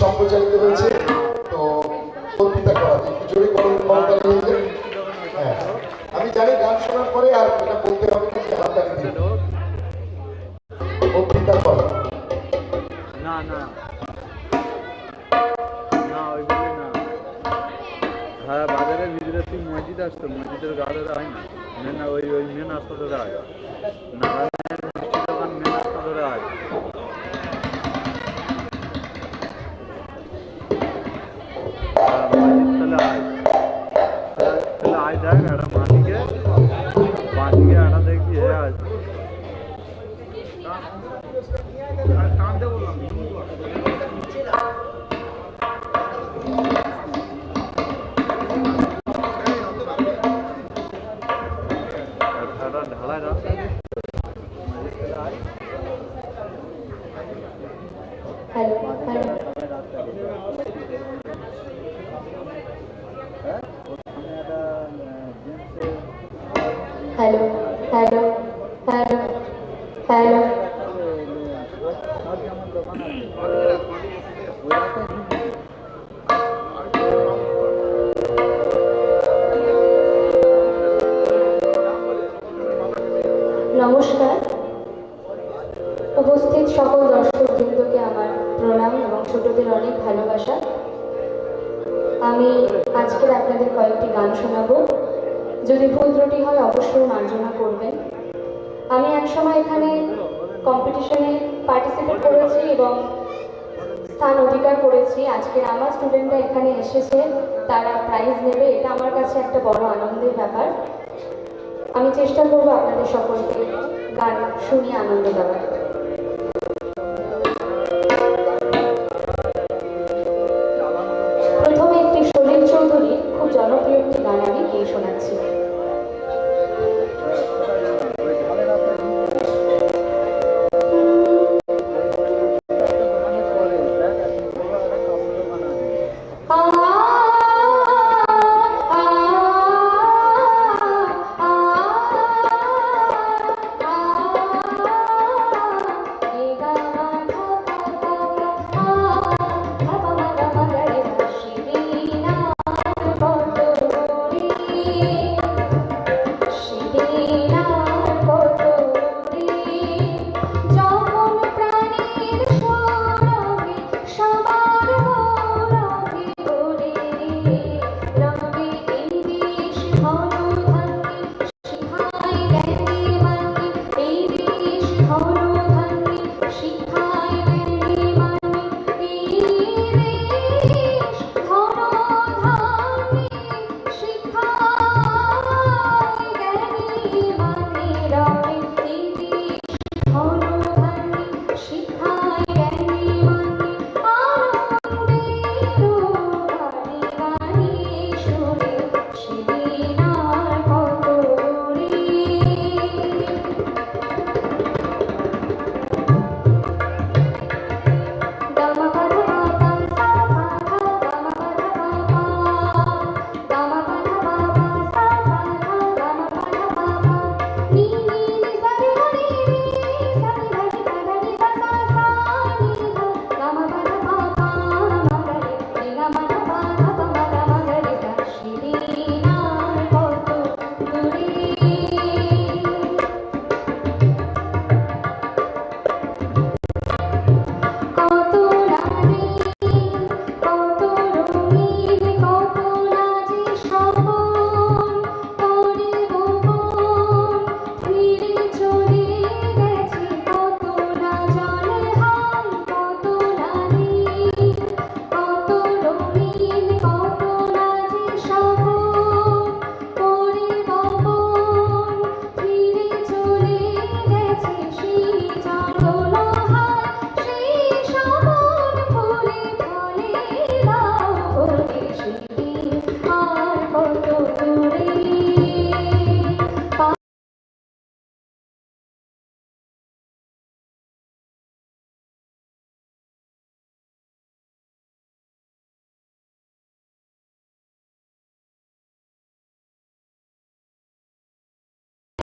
সম্প্রচারিত হয়েছে, তো বক্তৃতা করা জোরে নিয়ে হ্যাঁ আমি জানি গান শোনার পরে আর এটা বলতে হবে না যে হাততালি দিন বক্তৃতা করা। না না। না না। হ্যাঁ বাজারের ভিতরে তুই মসজিদ আসতো মসজিদের গাড়ি হয় না। ওই ওই মেন হাসপাতালে হয় নারায়ণের হ্যালো হ্যালো হ্যালো নমস্কার। উপস্থিত সকল দর্শকবৃন্দকে আমার প্রণাম এবং ছোটদের অনেক ভালোবাসা। আমি আজকের আপনাদের কয়েকটি গান শোনাবো। যদি ভুল ত্রুটি হয়, অবশ্যই মার্জনা করবেন। আমি একসময় এখানে কম্পিটিশনে পার্টিসিপেট করেছি এবং স্থান অধিকার করেছি। আজকের আমার স্টুডেন্টরা এখানে এসেছে, তারা প্রাইজ নেবে। এটা আমার কাছে একটা বড় আনন্দের ব্যাপার। আমি চেষ্টা করব আপনাদের সকলকে গান শুনিয়ে আনন্দ দেওয়ার।